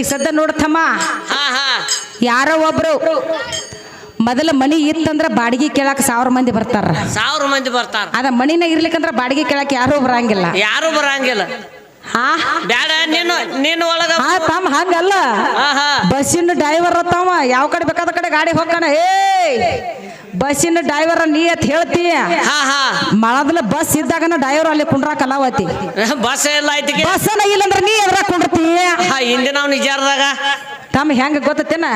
ಈಗ ಸದ್ದ ನೋಡ್ತಮ್ಮ ಯಾರೋ ಒಬ್ರು ಮೊದಲ ಮನಿ ಇತ್ತಂದ್ರ ಬಾಡಿಗೆ ಕೇಳಕ್ ಸಾವಿರ ಮಂದಿ ಬರ್ತಾರ. ಸಾವಿರ ಮಂದಿ ಬರ್ತಾರ. ಅದ ಮನಿನ ಇರ್ಲಿಕ್ಕಂದ್ರ ಬಾಡಿಗೆ ಕೇಳಕ್ ಯಾರು ಬರಂಗಿಲ್ಲ. ಯಾರು ಬರಂಗಿಲ್ಲ. ಹಾ? ಬ್ಯಾಡ ನೀನು ನೀನು ಒಳಗ ತಮ್ಮ ಹಂಗಲ್ಲ. ಬಸ್ಸಿನ ಡ್ರೈವರ್ ಅತ್ತವ ಯಾವ ಕಡೆ ಬೇಕಾದ ಕಡೆ ಗಾಡಿ ಹೋಗ್ತಾನ? ಏ ಬಸ್ಸಿನ ಡ್ರೈವರ್ ನೀ ಅಂತ ಹೇಳ್ತಿ. ಹಾ ಹಾ. ಮಳದಲ್ಲ ಬಸ್ ಇದ್ದಾಗನ ಡ್ರೈವರ್ ಅಲ್ಲಿ ಕುಂಡ್ರ ಕಲಾವತಿ ಬಸ್ ಎಲ್ಲ ಐತಿಗೆ ಬಸ್ಸನ ಇಲ್ಲಂದ್ರ ನೀ ಎದ್ರ ಕುಂಡ್ರತಿ? ನಾವು ನಿಜಾರದಾಗ. ತಮ್ಮ ಹೆಂಗ ಗೊತ್ತೇನ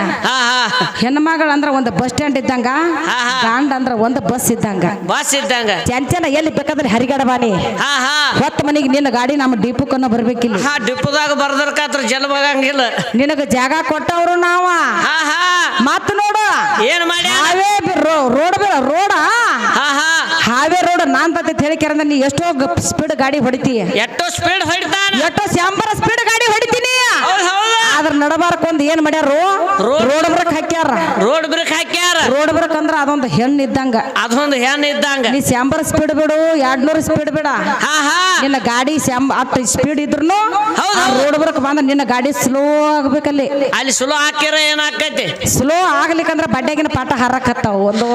ಹೆಣ್ಮಗಳು ಅಂದ್ರ ಒಂದು ಬಸ್ ಸ್ಟ್ಯಾಂಡ್ ಇದ್ದಂಗ. ಗಂಡ ಅಂದ್ರ ಒಂದು ಬಸ್ ಇದ್ದಂಗ. ಬಸ್ ಇದ್ದಂಗ. ಚಂಚನ ಎಲ್ಲಿ ಬೇಕಾದ್ರೆ ಹರಿಗಡಬಾನಿ ಹಾ ಹಾ. ಹೊತ್ತ ಮನಿಗೆ ನಿನ್ನ ಗಾಡಿ ನಮ್ಮ ಡಿಪುಕನ್ನ ಬರ್ಬೇಕಿಲ್ಲ. ಹಾ ಡಿಪ್ಪದಾಗ ಬರ್ದರ್ಕಾತ್ರ ಜಲ ಬರಂಗಿಲ್ಲ ನಿನಗ ಜಾಗ ಕೊಟ್ಟವ್ರು ನಾವ. ಮತ್ ನೋಡು. ಏನ್ ಮಾಡಿ ರೋಡ್ ಬೇಡ ರೋಡ? ಹಾವೇ ರೋಡ್ ನಾನ್ ಬರ್ತೈತೆ ಹೇಳಿಕೆ ಅಂದ್ರೆ ನೀ ಎಷ್ಟೋ ಸ್ಪೀಡ್ ಗಾಡಿ ಹೊಡಿತೀಯ. ಎಷ್ಟೋ ಸ್ಪೀಡ್ ಹೊಡಿತಾನ. ಎಷ್ಟೋ ಸ್ಯಾಂಬರ ಸ್ಪೀಡ್ ಗಾಡಿ ಹೊಡಿತೀನಿ. ಹೌದ ನಡಬಾರಕ್ ಒಂದ್ ಏನ್ ಮಾಡ್ಯಾರು? ರೋಡ್- ರೋಡ್ ಬ್ರೇಕ್ ಹಾಕ್ಯಾರ. ರೋಡ್ ಬ್ರೇಕ್ ಹಾಕ್ಯಾರ. ರೋಡ್ ಬ್ರೇಕ್ ಅಂದ್ರ ಅದೊಂದು ಹೆಣ್ಣು ಇದ್ದಂಗ. ಅದೊಂದು ಹೆಣ್ಣು ಇದ್ದಂಗ. ನೀ ಸ್ಯಾಂಬರ್ ಸ್ಪೀಡ್ ಬಿಡು ಎರಡ್ನೂರು ಸ್ಪೀಡ್ ಬಿಡ. ಹಾ ಹಾ. ನಿನ್ನ ಗಾಡಿ ಸ್ಯಾಂಬ ಹತ್ತು ಸ್ಪೀಡ್ ಇದ್ರು. ರೋಡ್ ಬ್ರೇಕ್ ಬಂದ ನಿನ್ನ ಗಾಡಿ ಸ್ಲೋ ಆಗ್ಬೇಕಲ್ಲಿ. ಅಲ್ಲಿ ಸ್ಲೋ ಹಾಕಿರ ಏನಾಕೈತಿ ಸ್ಲೋ ಆಗ್ಲಿಕ್ಕಂದ್ರ ಬಡ್ಡೆಗಿನ ಪಾಠ ಹರಕತ್ತಾವ. ಒಂದು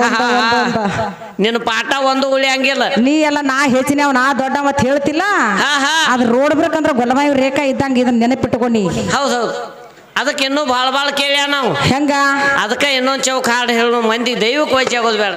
ನಿನ್ನ ಪಾಠ ಒಂದು ಉಳಿಯಂಗಿಲ್ಲ ನೀ ಎಲ್ಲ ನಾ ಹೆಚ್ಚಿನ ನಾ ದೊಡ್ಡ ಮತ್ ಹೇಳ್ತಿಲ್ಲ? ಅದ್ ರೋಡ್ ಬ್ರೇಕ್ ಅಂದ್ರ ಗೊಲಮಾಯಿ ರೇಖಾ ಇದ್ದಂಗ ಇದನ್ನ ನೆನಪಿಟ್ಕೊಂಡಿ ಹೌದೌದು ಹೌದು. ಅದಕ್ಕೆ ಇನ್ನೂ ಭಾಳ ಭಾಳ ಕೇಳ್ಯ ನಾವು. ಹೆಂಗ? ಅದಕ್ಕೆ ಇನ್ನೊಂದು ಚೌಕ ಹಾಡು ಹೇಳು ಮಂದಿ ದೈವಕ್ಕೆ ವೈಚ ಆಗೋದು ಬೇಡ.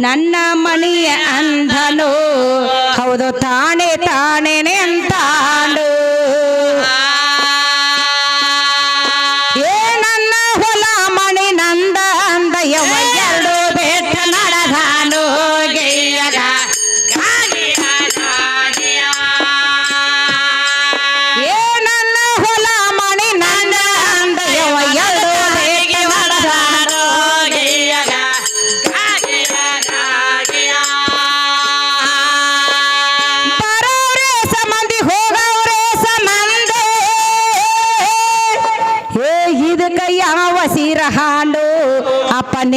ನನ್ನ ಮನೆಯ ಅಂಧನು ಹೌದು ತಾನೇ ತಾನೇನೆ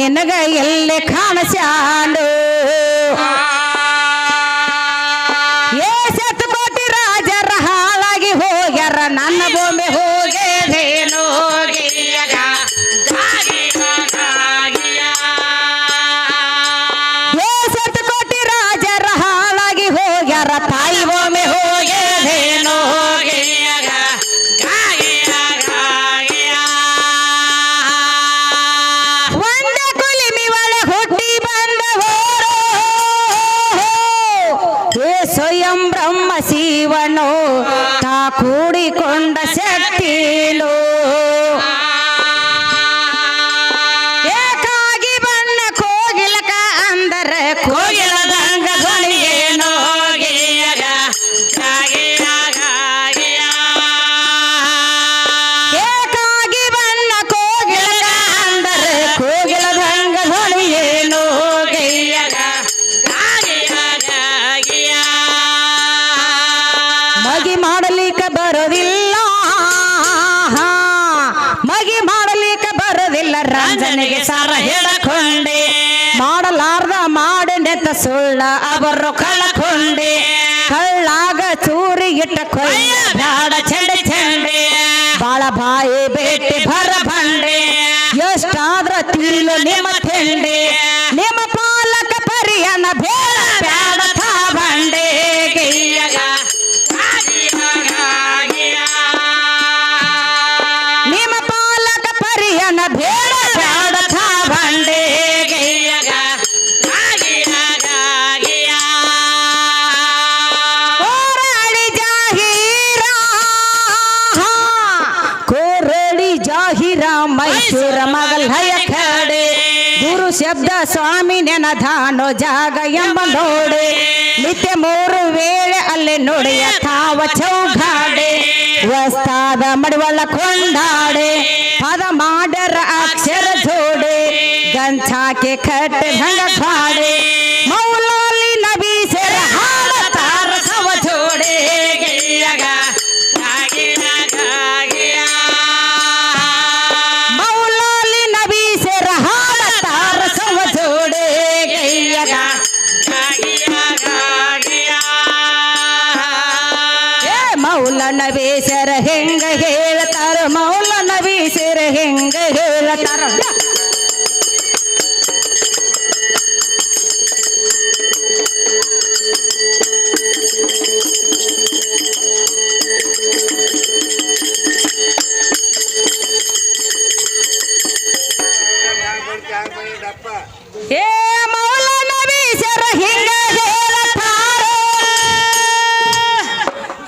ನಿನಗ ಎಲ್ಲೆ ಕಾಣಸ್ಯಾಡು ಸುಳ್ಳ ಅವರು ಸ್ವಾಮಿ ನೆನಧಾನೋ ಜಾಗ ಎಂಬ ನೋಡೆ. ನಿತ್ಯ ಮೂರು ವೇಳೆ ಅಲ್ಲಿ ನುಡಿಯ ತಾವ ಚೌಘಾಡೆ. ವಸ್ತಾದ ಮಡಿವಳ ಕೊಂಡಾಡೆ. ಪದ ಮಾಡರ ಅಕ್ಷರ ಜೋಡೆ. ಗಂಚಾಕೆ ಕಟ್ಟೆ ಭಂಗ ಭಾಡೆ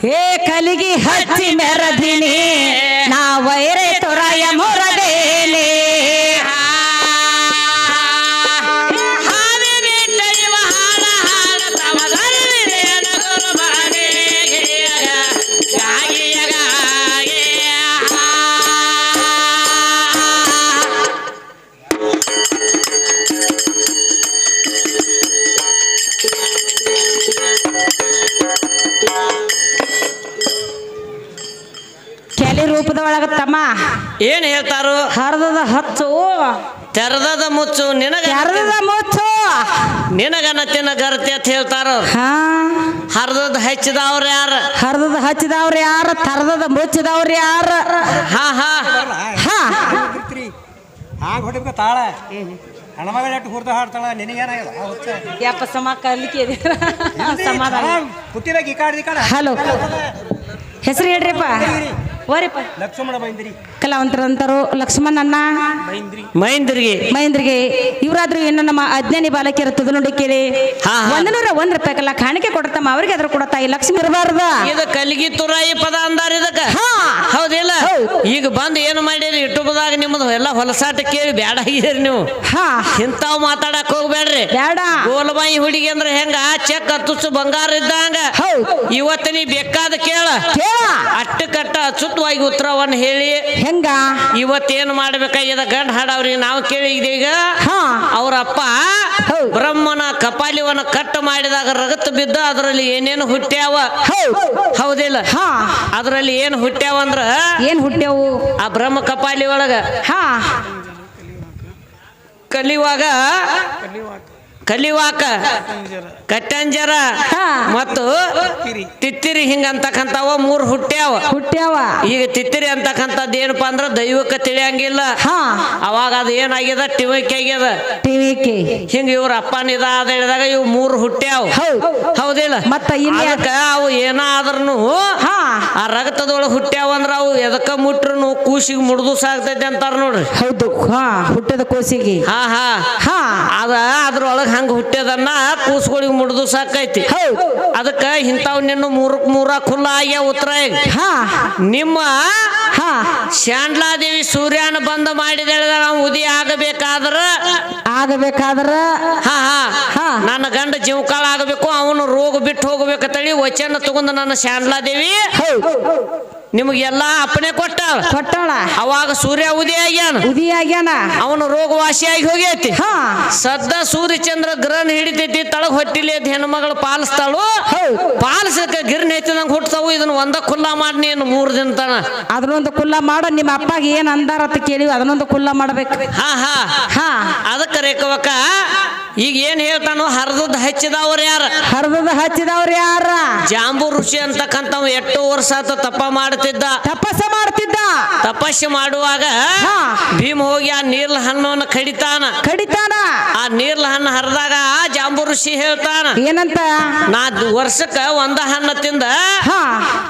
ಏ ಕಲಿಗಿ ಹಚ್ಚಿ ಮೆರದಿನಿ ನಾ ವೈರೆ ತೊರಯ ಮೊರದೇನೆ ಏನ್ ಹೇಳ್ತಾರು? ಹರದದ ಹಚ್ಚು. ತೆರದದ ಮುಚ್ಚು ನಿನಗ ಮುಚ್ಚು ಮುಚ್ಚು. ನಿನಗನತಿನ ಗರತಿ ಅಂತ ಹೇಳ್ತಾರ. ಹಾ. ಹರ್ದದ್ ಹಚ್ಚಿದವ್ರ ಯಾರ? ಹರದದ ಹಚ್ಚಿದವ್ರ ಯಾರ? ತರದದ ಮುಚ್ಚಿದವ್ರ ಯಾರ? ಹಾ ಹಾ. ಹಾ. ಬಿಡ್ತೀರಿ ಹಾಂಗ್ ಹೊಡಿಬೇಕು ತಾಳ. ಹಣಮಗಳ ಎಷ್ಟು ಹುರ್ದು ಹಾಡ್ತಾಳ ನಿನಗೇನಾಗಿಲ್ಲ ಆ ಹುಚ್ಚ. ಯಪ್ಪ ಸಮ ಕಲಿಕೆ ಸಮಾಧಾನ ಹಾಂಗ್ ಪುಟ್ಟಿದಾಗ ಈ ಕಾಡ್ ಈ ಕಾಡ ಹಲೋ. ಹೆಸರು ಹೇಳ್ರಿಪ್ಪ. ಓರಿಪ್ಪ ಲಕ್ಷ್ಮಣ ಬೈಂದ್ರಿ ಕಲಾವಂತರಂತರು ಲಕ್ಷ್ಮಣ್ಣ ಮಹೇಂದ್ರಿಗೆ. ಮಹೇಂದ್ರಿಗೆ ಇವರಾದ್ರೂ ಇನ್ನು ನಮ್ಮ ಅಜ್ಞಾನಿ ಬಾಲಕಿಯರ ತುದನುಡಿ ಕೇಳಿ. ಒಂದನೂರ ಹಾ. ಒಂದ್ ರೂಪಾಯಿ ಕಲ್ಲ ಕಾಣಿಕೆ ಕೊಡತಮ್ಮ ಅವ್ರಿಗೆ ಅದ್ರ ಕೊಡ ತಾಯಿ ಲಕ್ಷ್ಮಿ ಇರಬಾರ್ದ? ಇದು ಕಲ್ಗಿ ತುರಾಯಿ ಪದ ಅಂದಾರ ಇದಕ್ಕ? ಹಾ. ಹೌದಿಲ್ಲ? ಹೌದ್. ಈಗ ಬಂದು ಏನು ಮಾಡಿರಿ? ಯೂಟ್ಯೂಬ್ದಾಗ ನಿಮ್ಮದು ಎಲ್ಲ ಹೊಲಸಾಟ ಕೇಳಿ ಬೇಡ ಆಗಿರಿ ನೀವು. ಹಾ. ಇಂಥವ್ ಮಾತಾಡಕ್ ಹೋಗ್ಬೇಡ್ರಿ ಬೇಡ ಗೋಲ್ಬಾಯಿ ಹುಡುಗಿ ಅಂದ್ರೆ ಹೆಂಗ? ಚೆಕ್ ಹತ್ತು ಬಂಗಾರ ಇದ್ದಂಗ. ಹೌದ್. ಇವತ್ತು ನೀ ಬೇಕಾದ ಕೇಳ. ಕೇಳ. ಕಟ್ಟ ಅಚುತವಾಗಿ ಉತ್ತರವನ್ನು ಹೇಳಿ. ಹೆಂಗ? ಇವತ್ತೇನು ಮಾಡ್ಬೇಕಾಗ್ಯದ ಗಂಡ ಹಾಡವ್ರಿಗೆ ನಾವು ಕೇಳಿದ್ವಿ ಈಗ. ಅವ್ರ ಅಪ್ಪ ಬ್ರಹ್ಮನ ಕಪಾಲಿವನ್ನ ಕಟ್ ಮಾಡಿದಾಗ ರಗತ್ ಬಿದ್ದ ಅದರಲ್ಲಿ ಏನೇನು ಹುಟ್ಟ್ಯಾವ? ಹೌದ್. ಹೌದಿಲ್ಲ? ಹಾ. ಅದರಲ್ಲಿ ಏನು ಹುಟ್ಟ್ಯಾವ ಅಂದ್ರ? ಏನ್ ಹುಟ್ಟ್ಯಾವು? ಆ ಬ್ರಹ್ಮ ಕಪಾಲಿ ಒಳಗ. ಹಾ. ಕಲಿಯುವಾಗ ಕಲಿವಾಕ ಕಟ್ಟಂಜರ. ಹಾ. ಮತ್ತು ತಿತ್ತಿರಿ. ಹಿಂಗಂತಕ್ಕಂಥವ ಮೂರು ಹುಟ್ಟ್ಯಾವ. ಹುಟ್ಟ್ಯಾವ. ಈಗ ತಿತ್ತಿರಿ ಅಂತಕ್ಕಂಥದ್ದು ಏನಪ್ಪಾ ಅಂದ್ರ ದೈವಕ್ಕೆ ತಿಳಿಯಂಗಿಲ್ಲ. ಹಾ. ಅವಾಗ ಅದು ಏನಾಗ್ಯದ? ಟಿವಿಕೆ ಆಗ್ಯದ. ಟಿವಿಕೆ. ಹಿಂಗ ಇವ್ರ ಅಪ್ಪನ ಇದಾದ ಅದ ಹೇಳಿದಾಗ ಇವ್ ಮೂರು ಹುಟ್ಟ್ಯಾವ. ಹೌದ್. ಹೌದಿಲ್ಲ? ಮತ್ತ ಇನ್ಯಾಕ ಅದಕ್ಕ ಅವು ಏನಾದ್ರೂ ಹಾ. ಆ ರಕ್ತದೊಳಗೆ ಹುಟ್ಟ್ಯಾವ ಅಂದ್ರ ಅವು ಎದಕ್ಕ ಮುಟ್ರು ಕೂಸಿಗೆ ಮುಡ್ದು ಸಾಕ್ತೈತೆ ಅಂತಾರ ನೋಡ್ರಿ. ಹೌದು. ಹಾ. ಹುಟ್ಟದ ಕೂಸಿಗೆ. ಹಾ ಹಾ. ಹಾ. ಅದ ಅದ್ರೊಳಗೆ ಹಂಗ ಹುಟ್ಟದನ್ನ ಕೂಸ್ಗಳಿಗೆ ಮುಡ್ದು ಸಾಕೈತಿ. ಅದಕ್ಕ ಇಂಥವ್ ನಿನ್ನ ಮೂರಕ್ ಮೂರ ಖುಲ್ಲ ಆಗ್ಯಾವ ಉತ್ತರ ನಿಮ್ಮ ಹಾ. ಶಾಂಡ್ಲಾದೇವಿ ಸೂರ್ಯನ ಬಂದ ಮಾಡಿದ ನಾವು ಉದಿ ಆಗಬೇಕಾದ್ರ? ಆಗಬೇಕಾದ್ರ? ಹಾ ಹಾ. ಹಾ. ನನ್ನ ಗಂಡ ಜೀವಕಾಳ ಆಗಬೇಕು ಅವನು ರೋಗ ಬಿಟ್ಟು ಹೋಗ್ಬೇಕಂತೇಳಿ ವಚನ ತಗೊಂಡು ನನ್ನ ಶಾಂಡ್ಲಾದೇವಿ ಹೌದ್. ನಿಮಗೆಲ್ಲ ಅಪ್ಪನೆ ಕೊಟ್ಟ ಕೊಟ್ಟಾಳ. ಅವಾಗ ಸೂರ್ಯ ಉದಯ ಆಗ್ಯಾನ. ಉದಯ ಆಗ್ಯಾನ. ಅವನು ರೋಗ ಆಗಿ ಹೋಗೈತಿ ಸದ್ದ ಸೂರ್ಯ ಚಂದ್ರ ಗ್ರಹಣ ಹಿಡಿತೈತಿ ತಳಗ ಹೊಟ್ಟಿಲಿ ಅದ್ ಹೆಣ್ಮಗಳು ಪಾಲಿಸ್ತಾಳು? ಪಾಲಿಸಕ ಗಿರ್ನ ಹೆಚ್ಚಿದಂಗ ಹುಟ್ಟತಾವು ಇದನ್ನ ಒಂದ ಕುಲ್ಲ ಮಾಡಿ ನೀನು ಮೂರ್ ದಿನ ತನ. ಅದನ್ನೊಂದು ಕುಲ್ಲ ಮಾಡ ನಿಮ್ಮ ಅಪ್ಪಾಗ ಏನ್ ಅಂದಾರ ಅಂತ ಕೇಳಿವಿ ಅದನ್ನೊಂದು ಕುಲ್ಲ ಮಾಡ್ಬೇಕು. ಹಾ ಹಾ. ಹಾ. ಅದಕ್ಕ ರೇಖವಕ್ಕ ಈಗ ಏನ್ ಹೇಳ್ತಾನೋ ಹರಿದದ್ ಹಚ್ಚಿದವ್ರ ಯಾರ? ಹರಿದದ ಹಚ್ಚಿದವ್ರ ಯಾರ? ಜಾಂಬು ಋಷಿ ಅಂತಕ್ಕಂಥವ್ ಎಷ್ಟು ವರ್ಷ ಆತ ತಪ್ಪ ಮಾಡ್ತಿದ್ದ. ತಪಸ್ಸ ಮಾಡ್ತಿದ್ದ. ತಪಸ್ಸು ಮಾಡುವಾಗ. ಭೀಮ್ ಹೋಗಿ ಆ ನೀರ್ಲ ಹಣ್ಣನ್ನು ಕಡಿತಾನ. ಕಡಿತಾನ. ಆ ನೀರ್ಲ ಹಣ್ಣು ಹರಿದಾಗ ಜಾಂಬು ಋಷಿ ಹೇಳ್ತಾನ ಏನಂತ? ನಾ ವರ್ಷಕ್ಕ ಒಂದ ಹಣ್ಣು ತಿಂದ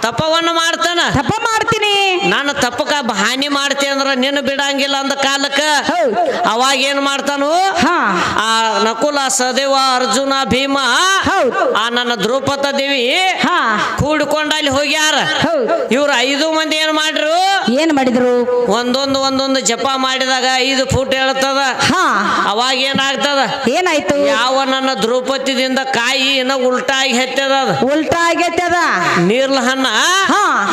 ತಪವನ್ನ ಮಾಡ್ತಾನ. ತಪ ಮಾಡ್ತೀನಿ. ನಾನು ತಪ್ಪಕ ಹಾನಿ ಮಾಡ್ತಿ ಅಂದ್ರ ನಿನ್ನ ಬಿಡಂಗಿಲ್ಲ ಅಂದ ಕಾಲಕ್ಕ. ಅವಾಗ ಏನ್ ಮಾಡ್ತಾನು ಆ ನಕುಲ ಸದೇವ ಅರ್ಜುನ ಭೀಮ. ಆ ನನ್ನ ದ್ರೌಪದ ದೇವಿ ಕೂಡ್ಕೊಂಡ ಅಲ್ಲಿ ಹೋಗ್ಯಾರ. ಇವ್ರ ಐದು ಮಂದಿ ಏನ್ ಮಾಡ್ರು? ಏನ್ ಮಾಡಿದ್ರು? ಒಂದೊಂದು ಒಂದೊಂದು ಜಪ ಮಾಡಿದಾಗ ಐದು ಫೂಟ್ ಹೇಳ್ತದ ಅವಾಗ ಏನಾಗ್ತದ? ಏನಾಯ್ತು? ಯಾವ ನನ್ನ ದ್ರೌಪದಿದಿಂದ ಕಾಯಿ ಇನ್ನ ಉಲ್ಟಾಗಿ ಹೆತ್ತದ ಅದು. ಉಲ್ಟಾ ಆಗಿ ಹೆತ್ತದ? ನೀರ್ಲ ಹಣ್ಣ.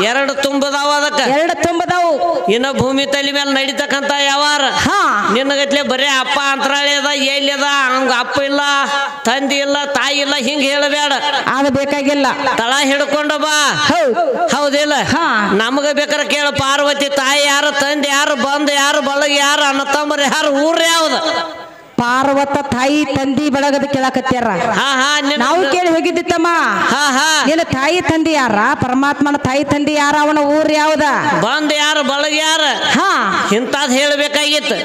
ಎರಡು ತುಂಬದಾವ ಅದಕ್ಕ. ಎರಡು ತುಂಬದವು. ಇನ್ನ ಭೂಮಿ ತಲೆ ಮೇಲೆ ನಡೀತಕ್ಕಂತ ಯಾವಾರ. ನಿನ್ನಗತ್ಲೆ ಬರೇ ಅಪ್ಪ ಅಂತರಾಳಿ ಅದ ಎಲ್ಲಿ ಅದ ಹಂಗ. ಅಪ್ಪ ಇಲ್ಲ ತಂದಿ ಇಲ್ಲ ತಾಯಿ ಇಲ್ಲ ಹಿಂಗ ಹೇಳಬೇಡ. ಅದು ಬೇಕಾಗಿಲ್ಲ. ತಳ ಹಿಡ್ಕೊಂಡು ಬಾ. ಹೌದ್. ಹೌದಿಲ್ಲ. ನಮಗ ಬೇಕಾರ ಕೇಳ ಪಾರ್ವತಿ ತಾಯಿ ಯಾರು ತಂದೆ ಯಾರು ಬಂದು ಯಾರು ಬಳಗ ಯಾರು ಅಣ್ಣ ತಮ್ಮರು ಯಾರು ಊರ್ ಯಾವ್ದು? ಪಾರ್ವತ ತಾಯಿ ತಂದಿ ಬೆಳಗದ ಕೇಳಕತ್ಯಾರ. ಹಾ ಹಾ ನಾವು ಕೇಳಿ ಹೋಗಿದ್ದಿತ್ತಮ್ಮ. ಹಾ ಹಾ. ನಿನ್ನ ತಾಯಿ ತಂದಿ ಯಾರ? ಪರಮಾತ್ಮನ ತಾಯಿ ತಂದಿ ಯಾರ? ಅವನ ಊರ್ ಯಾವ್ದ? ಬಂದ್ ಯಾರು ಬಳಗ ಯಾರ? ಹಾ. ಇಂತ ಹೇಳ್ಬೇಕಾಗಿತ್ತು.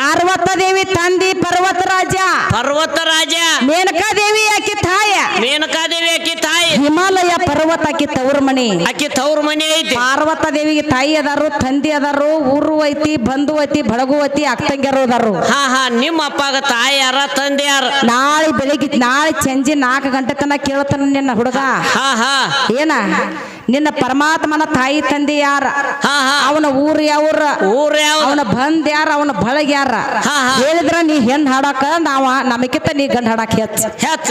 ಪಾರ್ವತ ದೇವಿ ತಂದಿ ಪರ್ವತ ರಾಜ. ಪರ್ವತ ರಾಜ. ಮೇನಕಾ ದೇವಿ ಆಕಿ ತಾಯ. ಮೇನಕಾದೇವಿ ಆಕಿ ತಾಯಿ. ಹಿಮಾಲಯ ಪರ್ವತ ಆಕಿ ತವ್ರ ಮನಿ. ಆಕಿ ತವ್ರ ಮನೆ ಐತಿ. ಪಾರ್ವತ ದೇವಿಗೆ ತಾಯಿ ಅದಾರು ತಂದಿ ಅದಾರು ಊರು ಐತಿ ಬಂಧು ಐತಿ ಬಳಗು ಐತಿ ಅಕ್ಕಂಗ್ಯಾರು ಅದಾರು. ಹಾ ಹಾ ನಿಮ್ಮ ಅಪ್ಪಗ ತಾಯಿ ಯಾರ ತಂದೆ ಯಾರ? ನಾಳೆ ಬೆಳಿಗ್ಗೆ ನಾಳೆ ಚಂಜಿ ನಾಲ್ಕು ಗಂಟೆ ತನಕ ಕೇಳ್ತಾನ ನಿನ್ನ ಹುಡುಗ. ಹಾ ಹಾ. ಏನ? ನಿನ್ನ ಪರಮಾತ್ಮನ ತಾಯಿ ತಂದೆ ಯಾರ? ಹಾ ಹಾ. ಅವನ ಊರ್ ಯಾವ್ರ? ಊರ್ ಯಾವ ಅವನ ಬಂದ್ ಯಾರ? ಅವನ ಬಳಗ ಯಾರ. ಹೇಳಿದ್ರ ನೀ ಹೆಣ್ ಹಾಡಾಕ ನಾವ ನಮಗಿತ್ತ ನೀ ಗಂಡ ಹಾಡಾಕ ಹೆಚ್ಚ. ಹೆಚ್ಚ.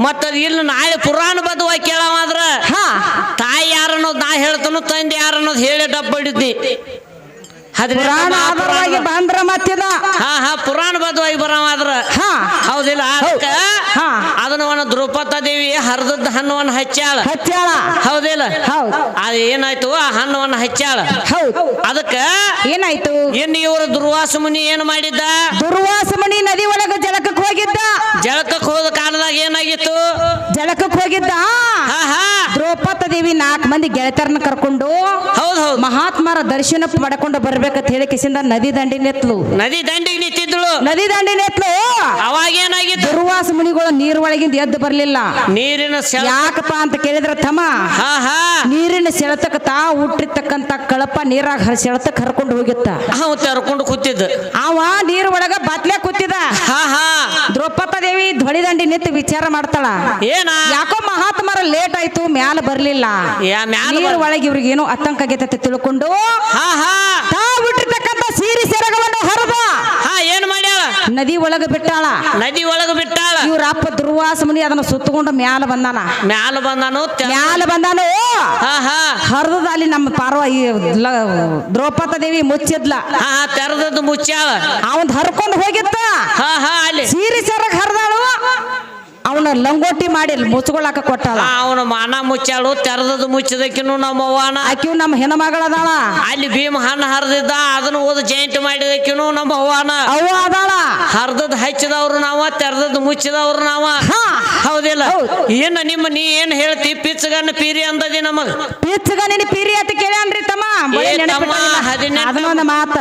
ಮತ್ತ ಇಲ್ಲಿ ನಾಳೆ ಪುರಾಣ ಬದುವಾ ಕೇಳವಾದ್ರ ಹಾ. ತಾಯಿ ಯಾರನ್ನೋದು ನಾ ಹೇಳ್ತನು ತಂದೆ ಯಾರನ್ನೋದು ಹೇಳಿ ಡಬ್ಬ ಹಿಡಿದ್ನಿ. ಪುರಾಣ. ಆಧಾರವಾಗಿ ಬಂದ್ರ. ಮತ್ತಿದ? ಹಾ ಹಾ ಪುರಾಣ ಬದ್ವಾಗಿ ಬರವಾದ್ರ ಹಾ. ಹೌದಿಲ್ಲ? ಅದಕ್ಕೆ. ಅದನ್ನ ಅವನ ದ್ರೌಪದ ದೇವಿ ಹರಿದದ್ದ ಹಣ್ಣವನ್ನ ಹಚ್ಚಾಳ ಹಚ್ಚಾಳ ಹೌದಿಲ್ಲ? ಹೌದು. ಅದ ಏನಾಯ್ತು? ಆ ಹಣ್ಣವನ್ನ ಹಚ್ಚಾಳ ಹೌದು. ಅದಕ್ಕೆ ಏನಾಯ್ತು? ಇನ್ನು ಇವರು ದುರ್ವಾಸ ಮುನಿ ಏನ್ ಮಾಡಿದ್ದ? ದುರ್ವಾಸ ಮುನಿ ನದಿ ಒಳಗ ಜಳಕಕ್ಕೆ ಹೋಗಿದ್ದ? ಜಳಕಕ್ಕೆ ಹೋದ ಕಾಲದಾಗ ಏನಾಗಿತ್ತು? ಜಳಕಕ್ಕೆ ಹೋಗಿದ್ದ? ಹಾ ಹಾ. ದೇವಿ ನಾಲ್ಕು ಮಂದಿ ಗೆಳೆತರನ್ನ ಕರ್ಕೊಂಡು ಹೌದ್ ಹೌದ್. ಮಹಾತ್ಮರ ದರ್ಶನ ಪಡ್ಕೊಂಡು ಬರ್ಬೇಕಂತ ಹೇಳಿ ಕಿಸಿಂದ ನದಿ ದಂಡಿ ನೆತ್ಲು ನದಿ ದಂಡಿಗೆ ನದಿ ದಂಡಿ ನೆತ್ಲು ಅವಾಗ ಏನಾಗಿತ್ತು ದುರ್ವಾಸ ಮುನಿಗಳು ನೀರ್ ಒಳಗಿಂದ ಎದ್ದು ಬರ್ಲಿಲ್ಲ. ನೀರಿನ ಯಾಕಪ್ಪ ಅಂತ ಕೇಳಿದ್ರ ತಮ್ಮ ನೀರಿನ ಸೆಳೆತಕ್ಕ ತಾ ಹುಟ್ಟಿರ್ತಕ್ಕಂತ ಕಳಪ ನೀರಾಗ ಸೆಳತಕ್ಕ ಸೆಳೆತಕ್ ಹರ್ಕೊಂಡು ಹೋಗಿತ್ತ. ಅವ ತೆರ್ಕೊಂಡು ಕೂತಿದ್ದ. ಅವ ನೀರ್ ಒಳಗ ಬಾತ್ಲೆ ಕೂತಿದ ದ್ರೌಪದ ದೇವಿ ಧ್ವನಿ ದಂಡಿ ನಿಂತು ವಿಚಾರ ಮಾಡ್ತಾಳ. ಏನ? ಯಾಕೋ ಮಹಾತ್ಮರ ಲೇಟ್ ಆಯ್ತು ಮ್ಯಾಲ ಬರ್ಲಿಲ್ಲ. ನೀರ್ ಒಳಗೆ ಇವ್ರಿಗೆ ಏನೋ ಆತಂಕ ಆಗೈತೆ ತಿಳ್ಕೊಂಡು ತಾ ಹುಟ್ಟಿರ್ತಕ್ಕಂತ ಸೀರಿ ಸೆರಗವನ್ನು ಹರಿದ ನದಿ ಒಳಗ ಬಿಟ್ಟಾಳ. ನದಿ ಒಳಗ ಬಿಟ್ಟಾಳ. ಇವ್ರ ಅಪ್ಪ ದುರ್ವಾಸ ಮುನಿ ಅದನ್ನ ಸುತ್ತಕೊಂಡು ಮ್ಯಾಲ ಬಂದಾನ. ಮ್ಯಾಲ ಬಂದಾನು ಮ್ಯಾಲ ಬಂದಾನು? ಹಾ ಹಾ. ಹರಿದ ಅಲ್ಲಿ ನಮ್ಮ ಪಾರ್ವ ದ್ರೌಪದ ದೇವಿ ಮುಚ್ಚಿದ್ಲ. ಮುಚ್ಚ ತೆರೆದದ್ದು ಮುಚ್ಚಾಳ ಅವನ್ ಹರ್ಕೊಂಡು ಹೋಗಿತ್ತ. ಹಾ ಹಾ ಅಲ್ಲಿ. ಸೀರಿ ಸೆರಗ್ ಹರಿದಾಳು. ಅವನ ಲಂಗೋಟಿ ಮಾಡಿ ಮುಚ್ಕೊಳಕ ಕೊಟ್ಟಲ್ಲ. ಅವನ ಮಾನ ಮುಚ್ಚಾಳು ತೆರೆದದ್ದು ಮುಚ್ಚದಕ್ಕಿನ್ನು ನಮ್ಮ ಅವ್ವಾನ. ಆಕಿವ್ ನಮ್ಮ ಹೆಣ್ಮಗಳದಾಳ. ಅಲ್ಲಿ ಭೀಮ ಹಣ್ಣು ಹರಿದಿದ್ದ ಅದನ್ನ ಓದು ಜೈಂಟ್ ಮಾಡಿದಕ್ಕಿನ್ನು ನಮ್ಮ ಅವ್ವಾನ. ಅವ್ವ ಅದಾಳ. ಹರಿದದ್ದು ಹಚ್ಚಿದವ್ರು ನಾವ ತೆರೆದದ್ದು ಮುಚ್ಚಿದವ್ರು ನಾವ. ಹಾ. ಹೌದಿಲ್ಲ? ಹೌದ್. ಏನ ನಿಮ್ಮ ನೀ ಏನ್ ಹೇಳ್ತಿ? ಪಿಚ್ಚಗನ್ನ ಪೀರಿ ಅಂದದಿ ನಮಗ. ಪಿಚ್ಚಗ ಪೀರಿ ಪಿರಿ ಅಂತ ಕೇಳ್ಯಾನ್ರಿ ತಮ್ಮ. ಹದಿನೆಂಟು- ಮಾತ.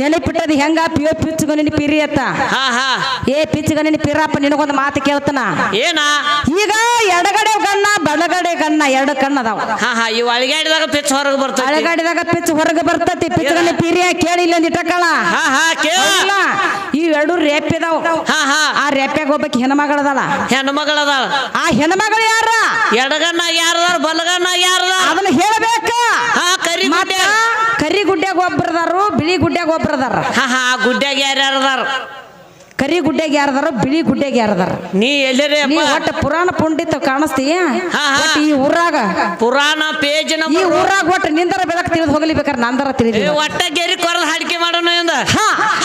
ನೆನಪಿಟ್ಟದ ಹೆಂಗ? ಪಿಯೋ ಪಿಚ್ಚಗ ನೆನಿ ಪಿರಿ ಅತ್ತ ಹಾ ಹಾ. ಏ ಪಿಚ್ಚಗ ನೆನಿ ಪಿರಪ್ಪ ನಿನಗೊಂದು ಮಾತು ಕೇಳ್ತಾನ? ಏನ? ಈಗ ಎಡಗಡೆ ಗಣ್ಣ ಬಲಗಡೆ ಗಣ್ಣ ಎರಡು ಕಣ್ಣ ಅದಾವ. ಹಾ ಹಾ. ಈ ಅಳಿಗಾಡಿದಾಗ ಪಿಚ್ ಹೊರಗೆ ಬರ್ತದೆ ಅಳಗಾಡಿದಾಗ ಪಿಚ್ ಹೊರಗೆ ಬರ್ತತಿ. ಪಿಚ್ಚುಗನ ಪಿರಿಯ ಕೇಳಿ ಇಲ್ಲ ಇಟ್ಟಕ್ಕಳ ಹಾ ಹಾ. ಕೇಳ. ಈ ಎರಡು ರೇಪ್ ಇದಾವ. ಹಾ ಹಾ. ಆ ರೇಪ್ಯಾಗ ಹೋಗ್ಬೇಕು ಹೆಣ್ಮಗಳದಾಳ. ಹೆಣ್ಣು ಮಗಳದಾಳ ಆ ಹೆಣ್ಮಗಳು ಯಾರ? ಎಡಗಣ್ಣ ಯಾರದಾರ ಬಲಗಣ್ಣ ಯಾರದಾರ? ಅದನ್ನ ಹೇಳಬೇಕ. ಹಾ ಮತ್ತ ಕರಿ ಗುಡ್ಡ್ಯಾಗ ಒಬ್ಬರದಾರು ಬಿಳಿ ಗುಡ್ಡ್ಯಾಗ ಒಬ್ಬರದಾರ ಹಾ ಗುಡ್ಡ್ಯಾಗ ಯಾರ್ಯಾರದಾರ ಕರಿ ಗುಡ್ಡೆಗೆ ಯಾರದಾರ ಬಿಳಿ ಗುಡ್ಡೆಗೆ ಯಾರದಾರ ನೀ ಎಲ್ಲರೇ ನೀ ಒಟ್ಟ ಪುರಾಣ ಪಂಡಿತ ಕಾಣಿಸ್ತೀಯ. ಈ ಊರಾಗ ಪುರಾಣ ಪೇಜ್ ಈ ಊರಾಗ ಒಟ್ಟು ನಿಂದರ ಬೆಳಕ್ ತಿಳಿದು ಹೋಗಲಿ ಬೇಕಾದ್ರೆ ನಂದರ ತಿಳಿದ ಒಟ್ಟ ಗೆರಿ ಕೊರಲ್ ಹಾಡಿಕೆ ಮಾಡೋಣ ಎಂದ.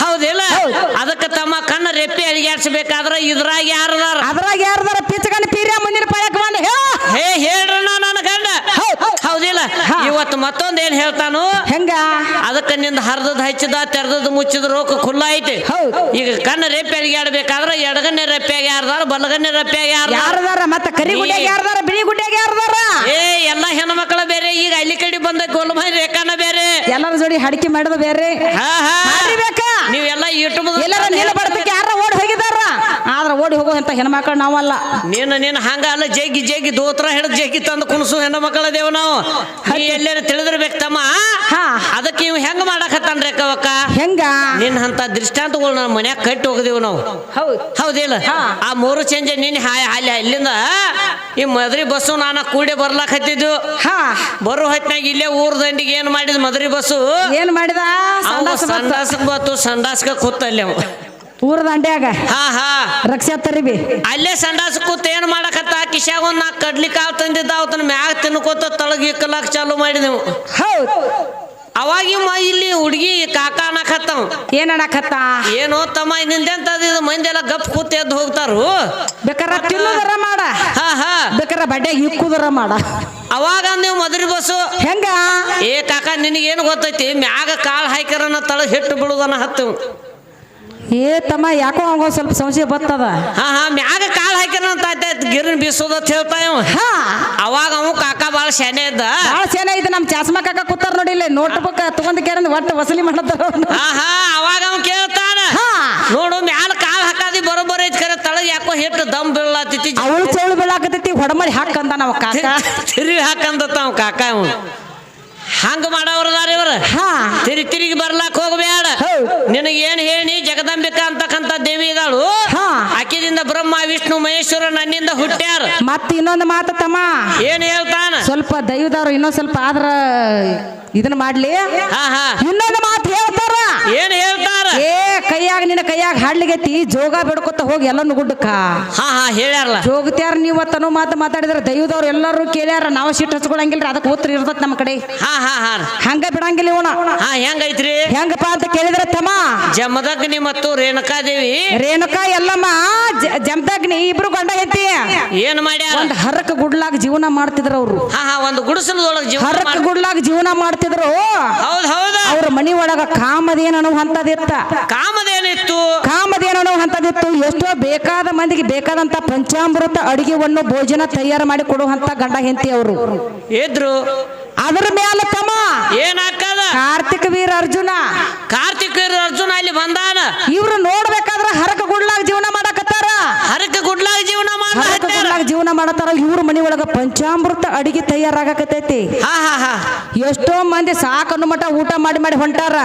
ಹೌದಿಲ್ಲ? ಹೌದ್. ಅದಕ್ಕೆ ತಮ್ಮ ಕಣ್ಣ ರೆಪ್ಪಿ ಅಳಿಗಾಡ್ಸ್ಬೇಕಾದ್ರ ಇದ್ರಾಗ ಯಾರದಾರ ಅದ್ರಾಗ ಯಾರದಾರ ಪಿಚ್ಚಗನ ಪೀರ್ಯ ಮುಂದಿನ ಪಾಯಕ್ ಬಂದ ಹೇಳ ಹೇ ಹೇಳ್ರಣ್ಣ ನನ್ನ ಗಂಡ ಹೌದ್. ಹೌದಿಲ್ಲ ಹಾ. ಇವತ್ತು ಮತ್ತೊಂದ್ ಏನ್ ಹೇಳ್ತಾನು? ಹೆಂಗ? ಅದಕ್ಕೆ ನಿಂದ ಹರ್ದದ್ ಹಚ್ಚಿದ ತೆರೆದದ್ ಮುಚ್ಚಿದ ರೋಗ ಖುಲ್ಲ ಐತಿ. ಈಗ ಕಣ್ಣ ರೆಪ್ಪೆ ಆಡ್ಬೇಕಾದ್ರೆ ಎಡಗನ್ನೆ ರೆಪ್ಪೆಗೆ ಯಾರ್ದಾರ ಬಲಗನ್ನೆ ರೆಪ್ಪೆಗೆ ಯಾರ್ದಾರ? ಮತ್ತೆ ಕರಿ ಗುಡ್ಡೆಗೆ ಯಾರ್ದಾರ? ಬಿಳಿ ಗುಡ್ಡೆಗೆ ಯಾರ್ದಾರ? ಏ ಎಲ್ಲ ಹೆಣ್ಮಕ್ಳ ಬೇರೆ ಈಗ ಅಲ್ಲಿ ಕಡೆ ಬಂದ ಗೋಲ್ಮೈ ರೇಖಾನ ಬೇರೆ. ಎಲ್ಲರ ಜೋಡಿ ಹಡಿಕೆ ಮಾಡೋದು ಬೇರೆ. ಹಾ ಹಾ. ನೀವೆಲ್ಲ ಯೂಟ್ಯೂಬ್ ಎಲ್ಲರ ನೀಲ ಬರ್ತಕ್ಕೆ ಯಾರ ಓಡಿ ಹೋಗಿದಾರ ಆದ್ರ ಓಡಿ ಹೋಗುವಂತ ಹೆಣ್ಮಕ್ಳು ನಾವಲ್ಲ. ನೀನು ನೀನು ಹಂಗ ಅಲ್ಲ ಜಗ್ಗಿ ಜಗ್ಗಿ ದೋತ್ರ ಹಿಡಿದು ಜೈಗಿ ತಂದು ಕುಣಸು ಹೆಣ್ಣು ದೇವ್ ನಾವು. ಎಲ್ಲೇನು ತಿಳಿದಿರ್ಬೇಕು ತಮ್ಮ? ಹಾ. ಅದಕ್ಕೆ ಇವ್ ಹೆಂಗ ಮಾಡಕತ್ತಾನ್ರಿ ಅಕ್ಕವಕ್ಕ ಹೆಂಗ? ನಿನ್ ಅಂತ ದೃಷ್ಟಾಂತಗಳು ನಮ್ಮ ಮನ್ಯಾಗ ಕಟ್ಟಿ ಹೋಗದೇವು ನಾವು. ಹೌದು. ಹೌದಿಲ್ಲ. ಆ ಮೂರು ಚೇಂಜ್ ನಿನ್ನ ಹಾಯ್ ಅಲ್ಲಿ ಅಲ್ಲಿಂದ ಈ ಮದ್ರಿ ಬಸ್ಸು ನಾನು ಕೂಡಿ ಬರ್ಲಾಕತ್ತಿದ್ದು. ಹಾ. ಬರೋ ಹೊತ್ನಾಗ ಇಲ್ಲೇ ಊರ್ ದಂಡಿಗೆ ಏನ್ ಮಾಡಿದ್ ಮದ್ರಿ ಬಸ್ಸು? ಏನ್ ಮಾಡಿದ? ಸಂಡಾಸ್ ಬತ್ತು ಸಂಡಾಸ್ಕ ಕೂತಲ್ಲಿ ಅವ. ಊರ ದಂಡ್ಯಾಗ ಹಾ ಹಾ. ರಕ್ಷಾ ತರಿಬಿ ಅಲ್ಲೇ ಸಂಡಾಸ ಕೂತ್ ಏನ್ ಮಾಡಕತ್ತ? ಕಿಶಾಗ ಒಂದ್ ನಾಲ್ಕು ಕಡ್ಲಿ ಕಾಲ್ ತಂದಿದ್ದ ಅವತನ ಮ್ಯಾಗ ತಿನ್ಕೋತ ತಳಗ್ ಇಕ್ಕಲಾಕ್ ಚಾಲು ಮಾಡಿದೆವು. ಹೌದ್. ಅವಾಗ ಇಲ್ಲಿ ಹುಡುಗಿ ಕಾಕ ಅನ್ನಕತ್ತವ ಏನ್ ಅನ್ನಕತ್ತ ಏನೋ ತಮ್ಮ ನಿಂದೆಂತ ಇದು? ಮಂದಿ ಎಲ್ಲ ಗಪ್ ಕೂತ್ ಎದ್ದು ಹೋಗ್ತಾರು. ಬೇಕಾರ ತಿನ್ನೋದರ ಮಾಡ. ಹಾ ಹಾ. ಬೇಕಾರ ಬಡ್ಯಾಗ ಇಕ್ಕುದರ ಮಾಡ. ಅವಾಗ ನೀವು ಮದ್ರಿ ಬಸ್ಸು. ಹೆಂಗ? ಏ ಕಾಕ ನಿನಗೇನು ಗೊತ್ತೈತಿ? ಮ್ಯಾಗ ಕಾಳು ಹಾಕ್ಯಾರನ್ನ ತಳ ಹಿಟ್ಟು ಬಿಡುದನ್ನ ಹತ್ತು. ಏ ತಮ್ಮ ಯಾಕೋ ಅವಂಗ ಸ್ವಲ್ಪ ಸಂಶಯ ಬರ್ತದ ಹಾ ಹಾ ಮ್ಯಾಗ ಕಾಲ್ ಹಾಕಿರ ಅಂತ ಆಯ್ತಾಯ್ತು ಗಿರಿನ ಬೀಸೋದ ಅಂತ ಹೇಳ್ತಾ ಇವ. ಹಾ. ಅವಾಗ ಅವ ಕಾಕ ಬಾಳ ಶೆನೆ ಇದ್ದ. ಭಾಳ ಚೆನ್ನಾಗಿದೆ ನಮ್ಮ ಚಾಸ್ಮ ಕಾಕ ಕೂತಾರ ನೋಡಿ ಇಲ್ಲಿ ನೋಟ್ ಬುಕ್ ತಗೊಂಡ್ ಕೇರಂದ್ ಒಟ್ಟು ವಸೂಲಿ ಮಾಡತ್ತಾರ ಅವ್ರ್ನ. ಹಾ ಹಾ ಅವಾಗ ಅವ ಕೇಳ್ತಾನ. ಹಾ. ನೋಡು ಮ್ಯಾಲ ಕಾಲ್ ಹಾಕಾದಿ ಬರೋಬ್ಬರ ಐತಿ ಕರೆ ತಳಗ ಯಾಕೋ ಹಿಟ್ಟು ದಮ್ ಬೀಳಾತೈತಿ ಅವಳು ಚೌಳು ಬೀಳಾಕತೈತಿ ಹೊಡಮರಿ ಹಾಕಂದ ನಾವು ಕಾಕ. ತಿರುವಿ ಹಾಕಂದತ್ತ ಅವ ಕಾಕ ಅವ ಹಂಗ ಮಾಡವ್ರದಾರ ಇವ್ರ. ಹಾ. ತಿರುಗಿ ತಿರುಗಿ ಬರ್ಲಾಕ್ ಹೋಗಬೇಡ. ನಿನಗೆ ಏನ್ ಹೇಳಿ ಜಗದಂಬಿಕ ಅಂತಕ್ಕಂತ ದೇವಿ ಇದಾಳು. ಹಾ. ಆಕಿದಿಂದ ಬ್ರಹ್ಮ ವಿಷ್ಣು ಮಹೇಶ್ವರ ನನ್ನಿಂದ ಹುಟ್ಟ್ಯಾರ. ಮತ್ತ ಇನ್ನೊಂದು ಮಾತು ತಮ್ಮ. ಏನ್ ಹೇಳ್ತಾನ? ಸ್ವಲ್ಪ ದೈವದವ್ರು ಇನ್ನೊಂದ್ ಸ್ವಲ್ಪ ಆದ್ರ ಇದನ್ನ ಮಾಡ್ಲಿ. ಹಾ ಹಾ. ಇನ್ನೊಂದು ಮಾತು ಹೇಳ್ತಾರ ಏನ್ ಹೇಳ್ತಾರ ಏ ಕೈಯಾಗ ನಿನ್ನ ಕೈಯಾಗ ಹಾಡ್ಲಿಗೈತಿ ಜೋಗ ಬಿಡ್ಕೊತ ಹೋಗಿ ಎಲ್ಲ ಗುಡ್ಡಕ್ಕ. ಹಾ ಹಾ ಹೇಳ್ಯಾರಲ್ಲ. ಜೋಗತ್ಯಾರ ನೀವು ತನು ಮಾತು ಮಾತಾಡಿದ್ರ ದೈವದವ್ರು ಎಲ್ಲರೂ ಕೇಳ್ಯಾರ ನಾವು ಸೀಟ್ ಹಚ್ಕೊಳಂಗಿಲ್ರಿ ಅದಕ್ಕೆ ಉತ್ತರ ಇರ್ತತ್ ನಮ್ಮ ಕಡೆ. ಹಾ ಹಾ ಹಾ ಹಂಗ ಬಿಡಂಗಿಲ್ಲ ಇವಣ ಹಾ ಹೆಂಗೈತ್ರಿ? ಹೆಂಗಪ್ಪ ಅಂತ ಕೇಳಿದ್ರೆ ತಮ್ಮ. ಜಮದಗ್ನಿ ಮತ್ತು ರೇಣುಕಾದೇವಿ ರೇಣುಕಾ ಎಲ್ಲಮ್ಮ ಜಮದಗ್ನಿ ಇಬ್ರು ಗಂಡ ಐತಿ ಏನ್ ಮಾಡ್ಯಾರ? ಒಂದ್ ಹರಕ ಗುಡ್ಲಾಗ ಜೀವನ ಮಾಡ್ತಿದ್ರು ಅವ್ರು. ಹಾ ಹಾ ಒಂದು ಗುಡಿಸಲದೊಳಗೆ ಜೀವನ ಹರಕ ಗುಡ್ಲಾಗ ಜೀವನ ಮಾಡ್ತಿದ್ರು. ಹೌದ್ ಹೌದ. ಅವ್ರ ಮನಿ ಒಳಗ ಕಾಮದೇನ ಅನ್ನೋ ಹಂತದಿತ್ತ ಕಾಮದೇನಿತ್ತು ಕಾಮದೇನ ಅನ್ನೋ ಹಂತದಿತ್ತು. ಎಷ್ಟೋ ಬೇಕಾದ ಮಂದಿಗೆ ಬೇಕಾದಂತ ಪಂಚಾಮೃತ ಅಡುಗೆವನ್ನು ಭೋಜನ ತಯಾರು ಮಾಡಿ ಕೊಡುವಂತ ಗಂಡ ಹೆಂಡತಿ ಅವರು. ಇದ್ರು ಅದ್ರ ಮೇಲೆ ತಮ್ಮ. ಏನಾಕದ ಕಾರ್ತಿಕ ವೀರ ಅರ್ಜುನ. ಕಾರ್ತಿಕ್ ಅರ್ಜುನ ಅಲ್ಲಿ ಬಂದಾನ ಇವ್ರು ನೋಡ್ಬೇಕಾದ್ರ ಹರಕ ಗುಡ್ಲಾಗ ಜೀವನ ಮಾಡಕತ್ತಾರ ಹರಕ ಗುಡ್ಲಾಗ ಜೀವನ ಹರಕ ಮಾಡ್ತಾರ ಗುಡ್ಲಾಗ ಜೀವನ ಮಾಡತಾರ ಇವ್ರ ಮನಿ ಒಳಗ ಪಂಚಾಮೃತ ಅಡಿಗೆ ತಯಾರಾಗಕತೈತಿ ಹಾ ಎಷ್ಟೋ ಮಂದಿ ಸಾಕನ್ನು ಮಟ ಊಟ ಮಾಡಿ ಮಾಡಿ ಹೊಂಟಾರ.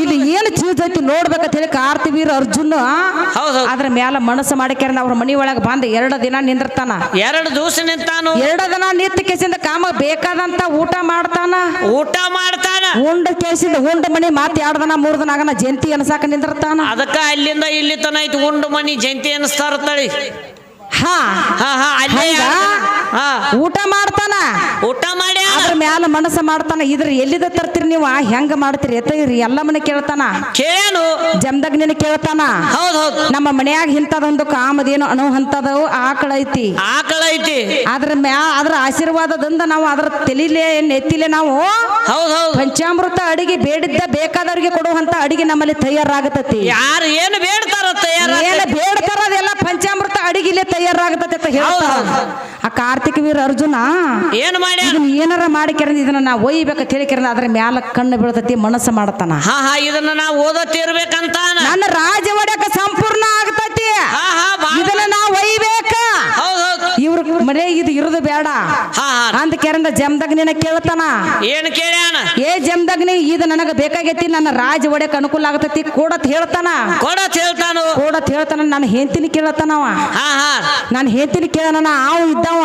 ಇಲ್ಲಿ ಏನು ಚೀಸ್ ಐತಿ ನೋಡ್ಬೇಕಂತ ಹೇಳಿ ಕಾರ್ತಿ ವೀರ ಅರ್ಜುನ ಹೌದು ಅದ್ರ ಮೇಲೆ ಮನಸ್ಸು ಮಾಡಿಕ್ಯಾರ ಅವ್ರ ಮನಿ ಒಳಗ ಬಂದ್ ಎರಡು ದಿನ ನಿಂದಿರ್ತಾನ. ಎರಡು ದಿವಸ ನಿಂತಾನು. ಎರಡು ದಿನ ನಿಂತ ಕೇಸಿಂದ ಕಾಮ ಬೇಕಾದಂತ ಊಟ ಮಾಡ್ತಾನ. ಊಟ ಮಾಡ್ತಾನ. ಉಂಡ ಕೇಸಿಂದ ಉಂಡ ಮನಿ ಮಾತ್ ಎರಡು ದಿನ ಮೂರ್ ದಿನ ಆಗನ ಜಯಂತಿ ಅನ್ಸಾಕ ನಿಂದಿರ್ತಾನ. ಅದಕ್ಕ ಅಲ್ಲಿಂದ ಇಲ್ಲಿ ತನ ಐತಿ ಉಂಡು ಮನಿ ಜಯಂತಿ ಅನ್ಸ್ತಾರ ತಳಿ. ಹಾ. ಹಾ ಹಾ ಅಲ್ಲೇ ಹಂಗ? ಹಾ. ಊಟ ಮಾಡ್ತಾನ? ಊಟ ಮಾಡಿ ಅದ್ರ ಮ್ಯಾಲ ಮನಸ್ಸು ಮಾಡ್ತಾನ. ಇದ್ರ ಎಲ್ಲಿದ ತರ್ತೀರಿ ನೀವು? ಹೆಂಗ ಮಾಡ್ತೀರಿ? ಎತ್ತ ಇರ್ರಿ ಎಲ್ಲ ಮನೆ ಕೇಳ್ತಾನ. ಕೇಳೇನು. ಜಮ್ದಾಗ ನಿನ್ನ ಕೇಳ್ತಾನ. ಹೌದ್ ಹೌದು. ನಮ್ಮ ಮನ್ಯಾಗ ಇಂಥದೊಂದು ಕಾಮದೇನು ಅನ್ನೋ ಹಂತದ ಆಕಳ ಐತಿ. ಆಕಳ ಐತಿ. ಅದ್ರ ಮ್ಯಾ ಅದ್ರ ಆಶೀರ್ವಾದದಿಂದ ನಾವು ಅದ್ರ ತಲಿಲೆ ನೆತ್ತಿಲೆ ನಾವು ಹೌದ್ ಹೌದು. ಪಂಚಾಮೃತ ಅಡಿಗೆ ಬೇಡಿದ್ದ ಬೇಕಾದವ್ರಿಗೆ ಕೊಡುವಂತ ಅಡಿಗೆ ನಮ್ಮಲ್ಲಿ ತಯಾರಾಗತತಿ. ಯಾರು ಏನು ಬೇಡ್ತಾರ ತಯಾರ ಏನು ಬೇಡ್ತಾರ ಅದೆಲ್ಲ ಪಂಚಾಮೃತ ಅಡಿಗೆಲೆ ತಯಾರಾಗತ್ತೆ ಅಂತ ಹೇಳ್ತಾರ. ಆ ಕಾರ್ತಿಕ ವೀರ ಅರ್ಜುನ ಏನ್ ಮಾಡಿ ಇದನ್ನ ಏನಾರ ಮಾಡಿ ಕೆರೆದ ಇದನ್ನ ನಾ ಒಯ್ಬೇಕಂತ ಹೇಳಿ ಕೆರೆದ ಅದ್ರ ಮ್ಯಾಲ ಕಣ್ಣು ಬೀಳ್ತತಿ ಮನಸ್ಸು ಮಾಡತಾನ. ಹಾ ಹಾ ಇದನ್ನ ನಾವು ಓದತ್ತಿರ್ಬೇಕಂತಾನ ನನ್ನ ರಾಜ ಒಡೆಯಕ ಸಂಪೂರ್ಣ ಆಗತತಿ. ಇದನ್ನ ನಾ ಒಯ್ಬೇಕ ಇವ್ರ ಮನೆ ಇದು ಇರೋದು ಬೇಡ. ಹಾ ಹಾ. ಅಂದ ಕೆರೆಂದ ಜಮ್ದಾಗ ನಿನ್ನ ಕೇಳ್ತಾನ? ಏನ್ ಕೇಳ್ಯಾನ? ಏ ಜಮ್ದಗ್ನಿ ಇದು ನನಗ ಬೇಕಾಗೈತಿ ನನ್ನ ರಾಜ ಒಡೆಯಕ್ ಅನುಕೂಲ ಆಗತೈತಿ ಕೊಡತ್ ಹೇಳ್ತಾನ? ಕೊಡತ್ ಹೇಳ್ತಾನು. ಕೊಡತ್ ಹೇಳ್ತಾನ ನನ್ನ ಹೆಂತಿನ ಕೇಳತಾನವ ಹಾ ಹಾ. ನಾನು ಹೆಂತಿನಿ ಕೇಳನ ಅವ ಇದ್ದಾವ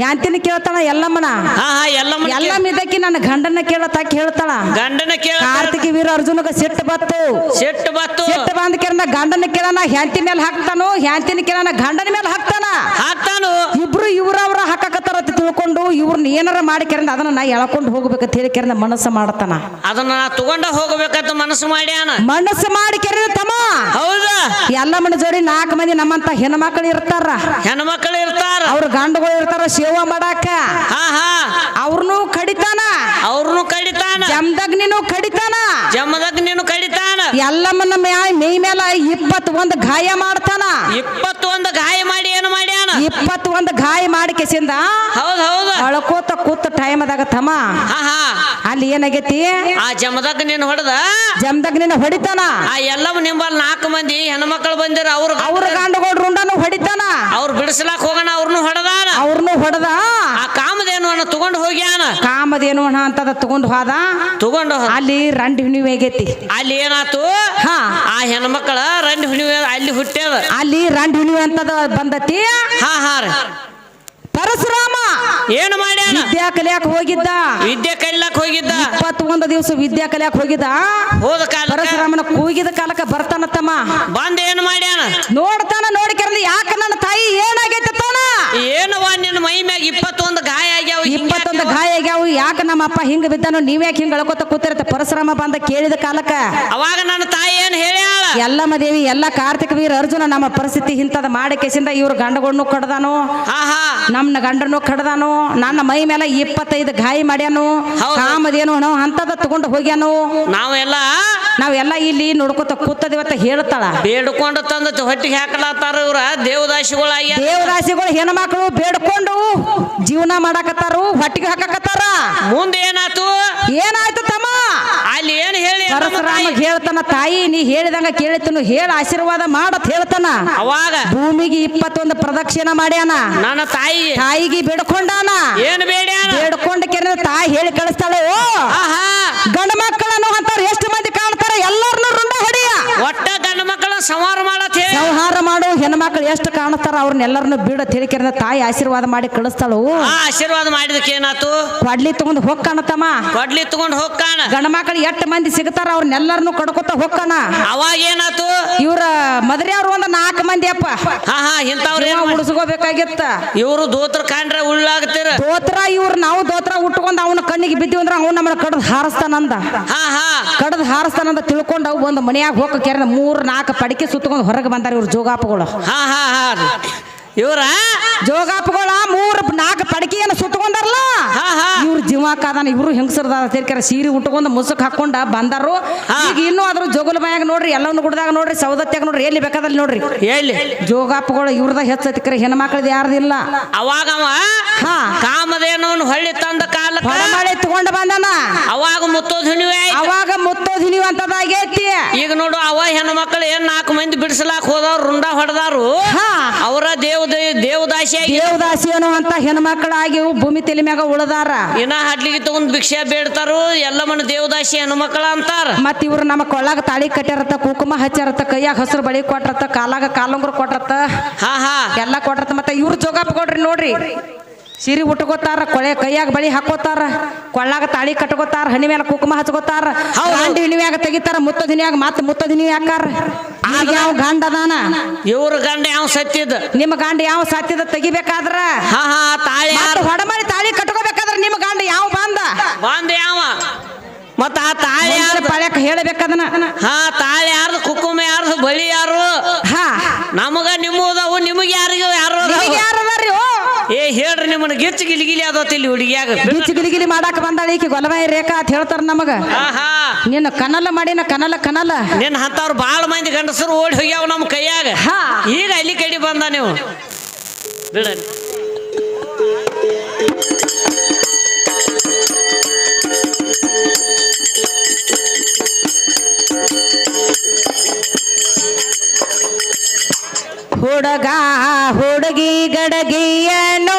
ಹೆಂತಿನ ಕೇಳ್ತಾನ ಎಲ್ಲಮ್ಮನ? ಹಾ ಹಾ ಎಲ್ಲ ಎಲ್ಲಮ್ಮ ಇದಕ್ಕೆ ನನ್ನ ಗಂಡನ ಕೇಳತಾಕ ಹೇಳ್ತಾಳ ಗಂಡನ ಕೇಳ ಕಾರ್ತಿಕ ವೀರ ಅರ್ಜುನಗ ಸಿಟ್ಟು ಬತ್ತು. ಸಿಟ್ಟು ಬತ್ತು. ಸಿಟ್ಟು ಬಂದ ಕೇಳನ ಗಂಡನ ಕೇಳನ ಹೆಂತಿನ ಮೇಲೆ ಹಾಕ್ತಾನು ಹೆಂತಿನ ಕೇಳನ ಗಂಡನ ಮೇಲೆ ಹಾಕ್ತಾನ? ಹಾಕ್ತಾನು. ಇಬ್ರು ಇವ್ರವ್ರ ಹಾಕಕತ್ತಾರ ಅಂತ ತಿಳ್ಕೊಂಡು ಇವ್ರನ್ನ ಏನಾರ ಮಾಡಿಕೆರಿಂದ ಅದನ್ನ ನಾ ಎಳ್ಕೊಂಡು ಹೋಗ್ಬೇಕಂತ ಹೇಳಿ ಕೆರೆಂದ ಮನಸ್ಸು ಮಾಡ್ತಾನ. ಅದನ್ನ ನಾ ತಗೊಂಡ ಹೋಗ್ಬೇಕಂತ ಮನಸ್ಸು ಮಾಡ್ಯಾನ. ಮನಸ್ಸು ಮಾಡಿ ಕೆರೆ ತಮ್ಮ. ಹೌದಾ. ಎಲ್ಲಮ್ಮನ ಜೋಡಿ ನಾಲ್ಕು ಮಂದಿ ನಮ್ಮಂತ ಹೆಣ್ಮಕ್ಳು ಇರ್ತಾರ. ಹೆಣ್ಮಕ್ಳು ಇರ್ತಾರ. ಅವ್ರ ಗಂಡುಗಳು ಇರ್ತಾರ ಸೇವಾ ಮಾಡಾಕ. ಹಾ ಹಾ. ಅವ್ರನ್ನೂ ಕಡಿತಾನ. ಅವ್ರನ್ನು ಕಡಿತಾನ. ಜಮದಗ್ನಿನು ಕಡಿತಾನ. ಜಮದಾಗ ನೀನು ಕಡಿತಾನ. ಎಲ್ಲಮ್ಮನ ಮ್ಯಾ- ಮೈ ಮೇಲ ಇಪ್ಪತ್ ಒಂದ್ ಗಾಯ ಮಾಡ್ತಾನ. ಇಪ್ಪತ್ತೊಂದು ಗಾಯ ಮಾಡಿ ಏನು ಮಾಡ್ಯಾನ ಇಪ್ಪತ್ ಒಂದ್ ಗಾಯ ಮಾಡಿ ಕೆಸಿಂದ ಹೌದ್ ಹೌದ. ಅಳ್ಕೋತ ಕೂತ ಟೈಮ್ ಅದಾಗ ತಮ್ಮ. ಹಾ ಹಾ. ಅಲ್ಲಿ ಏನಾಗೈತಿ? ಆ ಜಮದಾಗ ನೀನು ಹೊಡೆದ? ಜಮದಗ್ನಿನ ಹೊಡಿತಾನ? ಆ ಎಲ್ಲವ ನಿಂಬಲ್ ನಾಲ್ಕು ಮಂದಿ ಹೆಣ್ಮಕ್ಳು ಬಂದಿರ ಅವ್ರ ಅವ್ರ ಗಂಡುಗಳು ರುಂಡನು ಹೊಡಿತಾನ? ಅವ್ರು ಬಿಡಿಸ್ಲಾಕ್ ಹೋಗೋಣ ಅವ್ರನ್ನು ಹೊಡೆದಾನ? ಅವ್ರನ್ನು ಹೊಡೆದ? ಆ ಅಣ್ಣ ತಗೊಂಡು ಹೋಗ್ಯಾನ? ಕಾಮದೇನು ಅಂತದ ತಗೊಂಡು ಹೋದ? ತಗೊಂಡು. ಅಲ್ಲಿ ರಂಡ್ ಹುಣ್ಣಿಮೆ ಆಗೈತಿ. ಅಲ್ಲಿ ಏನಾತು? ಹಾ. ಆ ಹೆಣ್ಮಕ್ಳ ರಂಡ್ ಹುಣ್ಣಿಮೆ ಅಲ್ಲಿ ಹುಟ್ಟ್ಯದ. ಅಲ್ಲಿ ರಂಡ್ ಹುಣ್ಣಿಮೆ ಅಂತದ ಬಂದತಿ? ಹಾ ಹಾ ರೀ. ಪರಶುರಾಮ! ಏನು ಮಾಡ್ಯಾನ? ವಿದ್ಯಾ ಕಲಿಯಾಕ ಹೋಗಿದ್ದ. ವಿದ್ಯಾ ಕೈಲಾಕ್ ಹೋಗಿದ್ದ? ಇಪ್ಪತ್ತೊಂದು ದಿವಸ ವಿದ್ಯಾ ಕಲಿಯಾಕ ಹೋಗಿದ್ದ. ಹೋದ ಕಾಲ ಪರಶುರಾಮನ ಕೂಗಿದ ಕಾಲಕ್ಕ ಬರ್ತಾನ ತಮ್ಮ ಬಂದ ಏನ್ ಮಾಡ್ಯಾನ? ನೋಡ್ತಾನ ನೋಡಿ ಕೆರೆದ ಯಾಕ ನನ್ನ ತಾಯಿ ಏನಾಗೈತೆ ತಾನ? ಏನವ ನಿನ್ನ ಮೈ ಮ್ಯಾಗ ಇಪ್ಪತ್ತೊಂದು ಗಾಯ ಆಗ್ಯಾವ ಇಪ್ಪತ್ತೊಂದು? ಗಾಯ ಆಗ್ಯಾವು ಯಾಕ ನಮ್ಮ ಅಪ್ಪ ಹಿಂಗ ಬಿದ್ದಾನು ನೀವ್ಯಾಕೆ ಹಿಂಗ ಅಳ್ಕೋತ ಕೂತಿರತ್ತ? ಪರಶುರಾಮ ಬಂದ ಕೇಳಿದ ಕಾಲಕ್ಕ. ಅವಾಗ ನನ್ನ ತಾಯಿ ಏನ್ ಹೇಳ್ಯಾಳ? ಎಲ್ಲಮ್ಮ ದೇವಿ ಎಲ್ಲ ಕಾರ್ತಿಕ ವೀರ ಅರ್ಜುನ ನಮ್ಮ ಪರಿಸ್ಥಿತಿ ಇಂಥದ ಮಾಡಿ ಕೆಸಿಂದ ಇವ್ರ ಗಂಡಗಳನ್ನು ಕಡ್ದಾನು? ನಮ್ಮ ಗಂಡನು ಕಡ್ದಾನು? ನನ್ನ ಮೈ ಮೇಲೆ ಇಪ್ಪತ್ತೈದು ಗಾಯ ಮಾಡ್ಯಾನು. ಕಾಮದೇನು ನಾವು ಅಂತದ ತಗೊಂಡು ಹೋಗ್ಯಾನು? ನಾವೆಲ್ಲ ನಾವೆಲ್ಲ ಇಲ್ಲಿ ನೋಡ್ಕೊತ ಕೂತದಿವತ್ತ ಹೇಳ್ತಾಳ. ಬೇಡ್ಕೊಂಡು ತಂದ ಹೊಟ್ಟಿಗೆ ಹಾಕಲಾತಾರ ಇವ್ರ ದೇವದಾಸಿಗಳು ದೇವದಾಸಿಗಳು ಹೆಣ್ಮಕ್ಳು ಬೇಡ್ಕೊಂಡು ಜೀವನ ಮಾಡಾಕತ್ತಾರು ಹೊಟ್ಟಿಗೆ ಹಾಕಕತ್ತಾರ? ಮುಂದೆ ಏನಾಯ್ತು ಏನಾಯ್ತು ತಮ್ಮ? ಅಲ್ಲಿ ಏನ್ ಹೇಳಿ? ಹೇಳ್ತಾನ ತಾಯಿ ನೀ ಹೇಳಿದಂಗ ಕೇಳಿತನು ಹೇಳ ಆಶೀರ್ವಾದ ಮಾಡತ್ ಹೇಳ್ತಾನ. ಅವಾಗ? ಭೂಮಿಗೆ ಇಪ್ಪತ್ತೊಂದು ಪ್ರದಕ್ಷಿಣ ಮಾಡ್ಯಾನ. ನನ್ನ ತಾಯಿ? ತಾಯಿಗೆ ಬೇಡ್ಕೊಂಡಾನ. ಏನ್ ಬೇಡ ಬೇಡ್ಕೊಂಡ ಕೆರೆ ತಾಯಿ ಹೇಳಿ ಕಳಿಸ್ತಾಳೆ ಓ ಆಹಾ. ಗಂಡ ಮಕ್ಕಳನ್ನು ಅಂತಾರೆ ಎಷ್ಟು ಮಂದಿ ಕಾಣ್ತಾರೆ? ಎಲ್ಲಾರನ್ನು ರುಂಡ ಹೊಡಿಯ. ಒಟ್ಟ ಗಂಡ ಮಕ್ಕಳ ಸಂಹಾರ ಮಾಡತ್ ಹೇಳಿ. ಸಂಹಾರ ಮಾಡು ಹೆಣ್ಮಕ್ಳು ಎಷ್ಟು ಕಾಣುತ್ತಾರ ಅವ್ರನ್ನೆಲ್ಲರನ್ನು ಬೀಡ ತಿಳಿಕೆರನ್ನ ತಾಯಿ ಆಶೀರ್ವಾದ ಮಾಡಿ ಕಳಿಸ್ತಾಳು. ಆ ಆಶೀರ್ವಾದ ಮಾಡಿದಕ್ಕೆ ಏನಾತು ಕೊಡ್ಲಿ ತಗೊಂಡ್ ಹೊಕ್ಕಣತಮ್ಮ ಕೊಡ್ಲಿ ತಗೊಂಡ್ ಹೋಗ್ಕಾಣ. ಗಂಡ ಮಕ್ಕಳು ಎಷ್ಟು ಮಂದಿ ಸಿಗ್ತಾರ ಅವ್ರನ್ನೆಲ್ಲರನ್ನು ಕಡ್ಕೊತ ಹೊಕ್ಕಣ ಅವಾಗ ಏನಾತು ಇವ್ರ ಮದ್ರಿಯವ್ರು ಒಂದ್ ನಾಲ್ಕು ಮಂದಿ ಅಪ್ಪ. ಹಾ ಹಾ ಇಂಥವ್ರು ಜೀವ ಏನ್ ಮಾಡ್- ಉಳಿಸ್ಕೋಬೇಕಾಗಿತ್ತ ಇವ್ರು ದೋತ್ರ ಕಾಣ್ರೆ ಉಳ್ಳಾಗ್ತೀರ? ದೋತ್ರ ಇವ್ರು ನಾವು ದೋತ್ರ ಉಟ್ಕೊಂಡ್ ಅವನ ಕಣ್ಣಿಗೆ ಬಿದ್ದೀವಿ ಅಂದ್ರೆ ಅವ್ನು ನಮ್ಮನ್ನ ಕಡ್ದು ಹಾರಿಸ್ತಾನಂದ. ಹಾ ಹಾ. ಕಡ್ದು ಹಾರಿಸ್ತಾನಂದ ತಿಳ್ಕೊಂಡು ಅವು ಒಂದು ಮನ್ಯಾಗ ಹೋಗ ಮೂರು ಮೂರ್ ನಾಲ್ಕು ಪಡಿಕೆ ಸುತ್ತಕೊಂಡು ಹೊರಗೆ ಬಂದಾರ ಇವ್ರು ಜೋಗಾಪಗಳು. ಹಾ ಹಾ ಹಾ ಇವ್ರ? ಜೋಗಾಪುಗಳ ಮೂರ್ ನಾಲ್ಕು ಪಡಕಿಯನ್ನು ಸುಟ್ಕೊಂಡಾರಲ್ಲ ಇವ್ರು ಜೀವಾಕಾದಾನ ಇವ್ರು ಹೆಂಗಸರದ ತಿರ್ಕ್ಯಾರ ಸೀರೆ ಉಟ್ಕೊಂಡು ಮುಸುಕ್ ಹಾಕೊಂಡ ಬಂದಾರು. ಈಗ ಇನ್ನೂ ಅದ್ರ ಜೋಗುಲ್ ಮ್ಯಾಗ ನೋಡ್ರಿ ಎಲ್ಲವನ್ನು ಗುಡ್ದಾಗ ನೋಡ್ರಿ ಸೌದತ್ಯಾಗ ನೋಡ್ರಿ ಎಲ್ಲಿ ಬೇಕಾದಲ್ಲಿ ನೋಡ್ರಿ. ಎಲ್ಲಿ? ಜೋಗಾಪುಗಳು ಇವ್ರದ ಹೆಚ್ಚತಿ ಕರೆ ಹೆಣ್ಮಕ್ಳದ್ ಯಾರ್ದಿಲ್ಲ ಅವಾಗ ಅವ ಹಾ. ಕಾಮದೇನವನ್ ಹೊಳ್ಳಿ ತಂದ ಕಾಲ ಹೊಡಮಾಡಿ ತಗೊಂಡ ಬಂದನ. ಅವಾಗ ಆಯ್ತು. ಅವಾಗ ಮುತ್ತೋದ್ ಅಂತದಾಗೈತಿ. ಈಗ ನೋಡು ಅವ ಹೆಣ್ಮಕ್ಳು ಮಕ್ಕಳು ಏನ್ ನಾಲ್ಕು ಮಂದಿ ಬಿಡಿಸಲಾಕ್ ಹೋದವ್ರು ರುಂಡ ಹೊಡೆದಾರು. ಅವರ ದೇವ್ ದೇವದಾಸಿಯಾಗಿ ದೇವದಾಸಿ ಅನ್ನುವಂತ ಹೆಣ್ಮಕ್ಳಾಗಿ ಭೂಮಿ ತಲೆ ಮ್ಯಾಗ ಉಳದಾರ. ಇನ್ನ ಹಡ್ಲಿಗೆ ತಗೊಂಡ್ ಭಿಕ್ಷೆ ಬೇಡ್ತಾರು ಎಲ್ಲ ಮನ ದೇವದಾಸಿ ಹೆಣ್ಣು ಮಕ್ಕಳ ಅಂತಾರ. ಮತ್ ಇವ್ರು ನಮ್ಮ ಕೊಳ್ಳಾಗ ತಾಳಿ ಕಟ್ಟಿರತ್ತ ಕುಂಕುಮ ಹಚ್ಚಿರತ್ತ ಕೈಯಾಗ ಹಸಿರು ಬಳಿ ಕೊಟ್ಟಿರತ್ತ ಕಾಲಾಗ ಕಾಲುಂಗ್ರ ಕೊಟ್ಟಿರತ್ತ ಹಾ ಹಾ. ಎಲ್ಲ ಕೊಟ್ಟಿರತ್ತ ಮತ್ತೆ ಇವ್ರು ಜೋಗಾಪ್ ಕೊಡ್ರಿ ನೋಡ್ರಿ. ಸಿರಿ ಉಟ್ಕೋತಾರ ಕೊಳೆ ಕೈಯಾಗ ಬಳಿ ಹಾಕೋತಾರ ಕೊಳ್ಳಾಗ ತಾಳಿ ಕಟ್ಕೋತಾರ ಹಣಿ ಮೇಲೆ ಕುಕುಮ ಹಚ್ಕೋತಾರ. ಗಂಡ ಹಿಣಿವ್ಯಾಗ ತೆಗಿತಾರ ಮುತ್ತ ದಿನಿಯಾಗ ಮತ್ತೆ ಮುತ್ತ ದಿನಿ ಹಾಕಾರ ಯಾವ ಗಂಡ ಅದಾನ? ಇವ್ರ ಗಂಡ ಯಾವ ಸತ್ತಿದ? ನಿಮ್ಮ ಗಂಡ ಯಾವ ಸತ್ತಿದ ತೆಗಿಬೇಕಾದ್ರ? ಹಾ ಹಾ ತಾಳಿ ಹೊಡಮರಿ ತಾಳಿ ಕಟ್ಕೋಬೇಕಾದ್ರ ನಿಮ್ಮ ಗಂಡ ಯಾವ ಬಂದ? ಬಂದ ಯಾವ? ಮತ್ತ ಆ ತಾಳಿ ಯಾರು ಪಾಳ್ಯಕ್ ಹೇಳಬೇಕದನ್ನ. ಹಾ ತಾಳಿ ಯಾರ್ದು ಕುಕ್ಕುಮ ಯಾರ್ದು ಬಳಿ ಯಾರು? ಹಾ. ನಮಗ ನಿಮ್ಮದವು ನಿಮಗೆ ಯಾರಿಗೂ ಯಾರು ಅದಾವು? ನಿಮಗೆ ಯಾರದಾರ್ರಿ ಓ ಏ ಹೇಳ್ರಿ ನಿಮ್ಮನ್ನ ಗಿಚ್ಚ ಗಿಲಿಗಿಲಿ ಅದತ್ ಇಲ್ಲಿ ಹುಡುಗಿಯಾಗ. ಗಿಚ್ಚಿ ಗಿಲಿಗಿಲಿ ಮಾಡಾಕ ಬಂದಾಳ ಈಕಿ ಗೊಲಬಾಯಿ ರೇಖಾ ಅಂತ ಹೇಳ್ತಾರ ನಮಗ. ನಿನ್ನ ಕನಲ ಮಾಡಿನ ಕನಲ ಕನಲ. ನಿನ್ನ ಹಂತವ್ರು ಬಾಳ ಮಂದಿ ಗಂಡಸರು ಓಡಿ ಹೋಗ್ಯಾವ ನಮ್ಮ ಕೈಯಾಗ. ಹಾ. ಈಗ ಅಲ್ಲಿ ಕಡಿ ಬಂದ ನೀವು. ಬಿಡ ಹುಡುಗ ಹುಡುಗಿ ಗಡಗಿಯನು